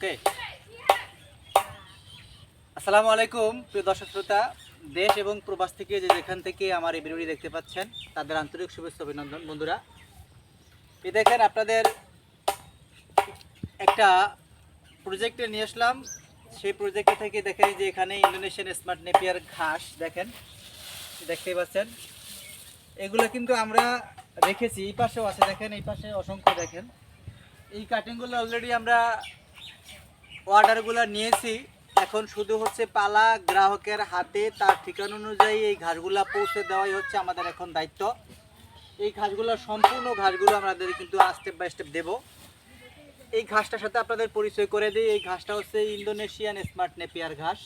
ওকে আসসালামু আলাইকুম, প্রিয় দর্শক শ্রোতা। দেশ এবং প্রবাস থেকে যে যেখান থেকে আমার এই ভিডিওটি দেখতে পাচ্ছেন, তাদের আন্তরিক শুভেচ্ছা অভিনন্দন। বন্ধুরা, এই দেখেন আপনাদের একটা প্রজেক্টে নিয়ে আসলাম। সেই প্রজেক্টে থেকে দেখেন যে এখানে ইন্দোনেশিয়ান স্মার্ট নেপিয়ার ঘাস, দেখেন, দেখতেই পাচ্ছেন। এগুলো কিন্তু আমরা রেখেছি, এই পাশেও আছে, দেখেন, এই পাশে অসংখ্য, দেখেন। এই কাটিংগুলো অলরেডি আমরা অর্ডারগুলো নিয়েছি। এখন শুধু হচ্ছে পালা গ্রাহকের হাতে, তার ঠিকানা অনুযায়ী এই ঘাসগুলা পৌঁছে দেওয়াই হচ্ছে আমাদের এখন দায়িত্ব। এই ঘাসগুলো, সম্পূর্ণ ঘাসগুলো আমাদের কিন্তু স্টেপ বাই স্টেপ দেবো। এই ঘাসটার সাথে আপনাদের পরিচয় করে দিই। এই ঘাসটা হচ্ছে ইন্দোনেশিয়ান স্মার্ট নেপিয়ার ঘাস।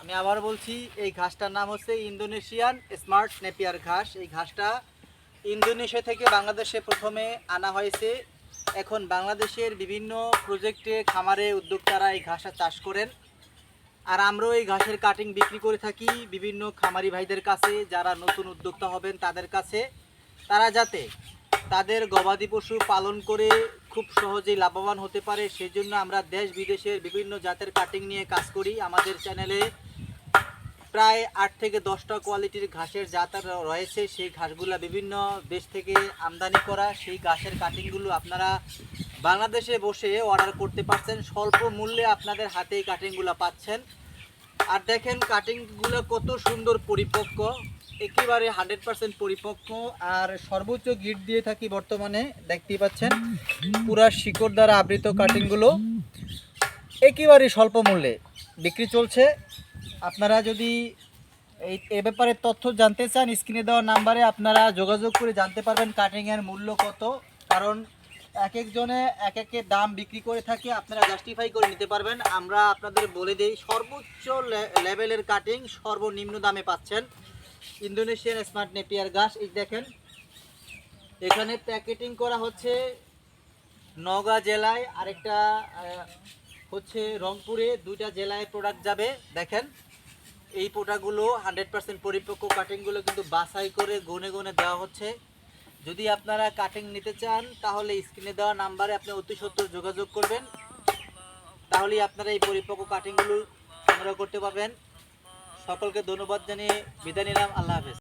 আমি আবার বলছি, এই ঘাসটার নাম হচ্ছে ইন্দোনেশিয়ান স্মার্ট নেপিয়ার ঘাস। এই ঘাসটা ইন্দোনেশিয়া থেকে বাংলাদেশে প্রথমে আনা হয়েছে। এখন বাংলাদেশের বিভিন্ন প্রজেক্টে খামারে উদ্যোক্তারা এই ঘাসটা চাষ করেন। আর আমরাও এই ঘাসের কাটিং বিক্রি করে থাকি বিভিন্ন খামারি ভাইদের কাছে, যারা নতুন উদ্যোক্তা হবেন তাদের কাছে। তারা যাতে তাদের গবাদি পশু পালন করে খুব সহজেই লাভবান হতে পারে সেই জন্য আমরা দেশ বিদেশের বিভিন্ন জাতের কাটিং নিয়ে কাজ করি। আমাদের চ্যানেলে প্রায় আট থেকে দশটা কোয়ালিটির ঘাসের জাত রয়েছে, সেই ঘাসগুলো বিভিন্ন দেশ থেকে আমদানি করা, সেই ঘাসের কাটিংগুলো আপনারা বাংলাদেশে বসে অর্ডার করতে পারছেন, স্বল্প মূল্যে আপনাদের হাতে এই কাটিংগুলো পাচ্ছেন। আর দেখেন কাটিংগুলো কত সুন্দর পরিপক্ক, একেবারে হান্ড্রেড পার্সেন্ট পরিপক্ক, আর সর্বোচ্চ গিট দিয়ে থাকি বর্তমানে, দেখতেই পাচ্ছেন, পুরা শিকড় দ্বারা আবৃত কাটিংগুলো একেবারে স্বল্প মূল্যে। বিক্রি চলছে আপনারা যদি এই, এ ব্যাপারে তথ্য জানতে চান, স্ক্রিনে দেওয়া নাম্বারে আপনারা যোগাযোগ করে জানতে পারবেন কাটিংয়ের মূল্য কত। কারণ এক একজনে এক একের দাম বিক্রি করে থাকে, আপনারা জাস্টিফাই করে নিতে পারবেন। আমরা আপনাদের বলে দিই, সর্বোচ্চ লেভেলের কাটিং সর্বনিম্ন দামে পাচ্ছেন। ইন্দোনেশিয়ান স্মার্ট নেপিয়ার গাছ এই দেখেন। এখানে প্যাকেটিং করা হচ্ছে নওগাঁ জেলায়, আরেকটা হচ্ছে রংপুরে, দুইটা জেলায় প্রোডাক্ট যাবে। দেখেন। এই পোটাগুলো হান্ড্রেড পার্সেন্ট পরিপক্ক কাটিংগুলো কিন্তু বাছাই করে গুনে গুনে দেওয়া হচ্ছে। যদি আপনারা কাটিং নিতে চান, তাহলে স্ক্রিনে দেওয়া নাম্বারে আপনি অতি সত্তর যোগাযোগ করবেন। তাহলেই আপনারা এই পরিপক্ক কাটিংগুলো সংগ্রহ করতে পারবেন। সকলকে ধন্যবাদ জানিয়ে বিদায় নিলাম। আল্লাহ হাফেজ।